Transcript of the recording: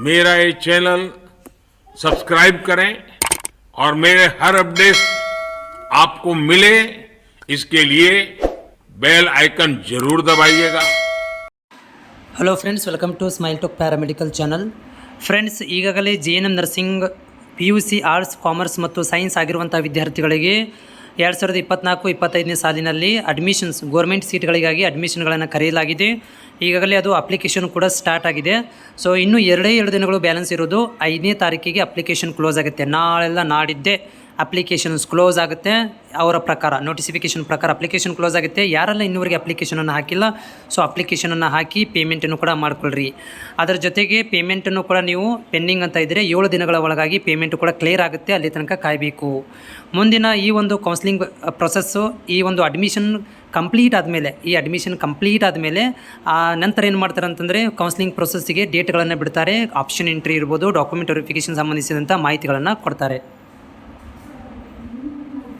मेरा ये channel subscribe करें और मेरे हर अपडेट आपको मिले इसके लिए बेल आइकन जरूर दबाइएगा hello friends welcome to smile to paramedical channel friends ಈಗಾಗಲೇ J N M nursing P U C arts commerce ಮತ್ತು ಸೈನ್ಸ್ ಆಗಿರುವಂಥ ವಿದ್ಯಾರ್ಥಿಗಳಿಗೆ ಎರಡು ಸಾವಿರದ ಇಪ್ಪತ್ನಾಲ್ಕು, ಇಪ್ಪತ್ತೈದನೇ ಸಾಲಿನಲ್ಲಿ ಅಡ್ಮಿಷನ್ಸ್ ಗೋರ್ಮೆಂಟ್ ಸೀಟ್ಗಳಿಗಾಗಿ ಅಡ್ಮಿಷನ್ಗಳನ್ನು ಕರೆಯಲಾಗಿದೆ. ಈಗಾಗಲೇ ಅದು ಅಪ್ಲಿಕೇಶನ್ ಕೂಡ ಸ್ಟಾರ್ಟ್ ಆಗಿದೆ. ಸೊ ಇನ್ನೂ ಎರಡೇ ಎರಡು ದಿನಗಳು ಬ್ಯಾಲೆನ್ಸ್ ಇರೋದು. ಐದನೇ ತಾರೀಕಿಗೆ ಅಪ್ಲಿಕೇಶನ್ ಕ್ಲೋಸ್ ಆಗುತ್ತೆ. ನಾಳೆಲ್ಲ ನಾಡಿದ್ದೇ. ಅಪ್ಲಿಕೇಶನ್ಸ್ ಕ್ಲೋಸ್ ಆಗುತ್ತೆ, ಅವರ ಪ್ರಕಾರ ನೋಟಿಫಿಕೇಶನ್ ಪ್ರಕಾರ ಅಪ್ಲಿಕೇಶನ್ ಕ್ಲೋಸ್ ಆಗುತ್ತೆ. ಯಾರೆಲ್ಲ ಇನ್ನೂವರೆಗೆ ಅಪ್ಲಿಕೇಶನನ್ನು ಹಾಕಿಲ್ಲ ಸೊ ಅಪ್ಲಿಕೇಶನನ್ನು ಹಾಕಿ ಪೇಮೆಂಟನ್ನು ಕೂಡ ಮಾಡ್ಕೊಳ್ರಿ. ಅದರ ಜೊತೆಗೆ ಪೇಮೆಂಟನ್ನು ಕೂಡ ನೀವು ಪೆಂಡಿಂಗ್ ಅಂತ ಇದ್ದರೆ ಏಳು ದಿನಗಳ ಒಳಗಾಗಿ ಪೇಮೆಂಟ್ ಕೂಡ ಕ್ಲಿಯರ್ ಆಗುತ್ತೆ, ಅಲ್ಲಿ ತನಕ ಕಾಯಬೇಕು. ಮುಂದಿನ ಈ ಒಂದು ಕೌನ್ಸಿಲಿಂಗ್ ಪ್ರೊಸೆಸ್ಸು ಈ ಒಂದು ಅಡ್ಮಿಷನ್ ಕಂಪ್ಲೀಟ್ ಆದಮೇಲೆ, ಈ ಅಡ್ಮಿಷನ್ ಕಂಪ್ಲೀಟ್ ಆದಮೇಲೆ, ಆ ನಂತರ ಏನು ಮಾಡ್ತಾರೆ ಅಂತಂದರೆ ಕೌನ್ಸಿಲಿಂಗ್ ಪ್ರೊಸೆಸ್ಸಿಗೆ ಡೇಟ್ಗಳನ್ನು ಬಿಡ್ತಾರೆ. ಆಪ್ಷನ್ ಎಂಟ್ರಿ ಇರ್ಬೋದು ಡಾಕ್ಯುಮೆಂಟ್ ವೆರಿಫಿಕೇಷನ್ ಸಂಬಂಧಿಸಿದಂಥ ಮಾಹಿತಿಗಳನ್ನು ಕೊಡ್ತಾರೆ.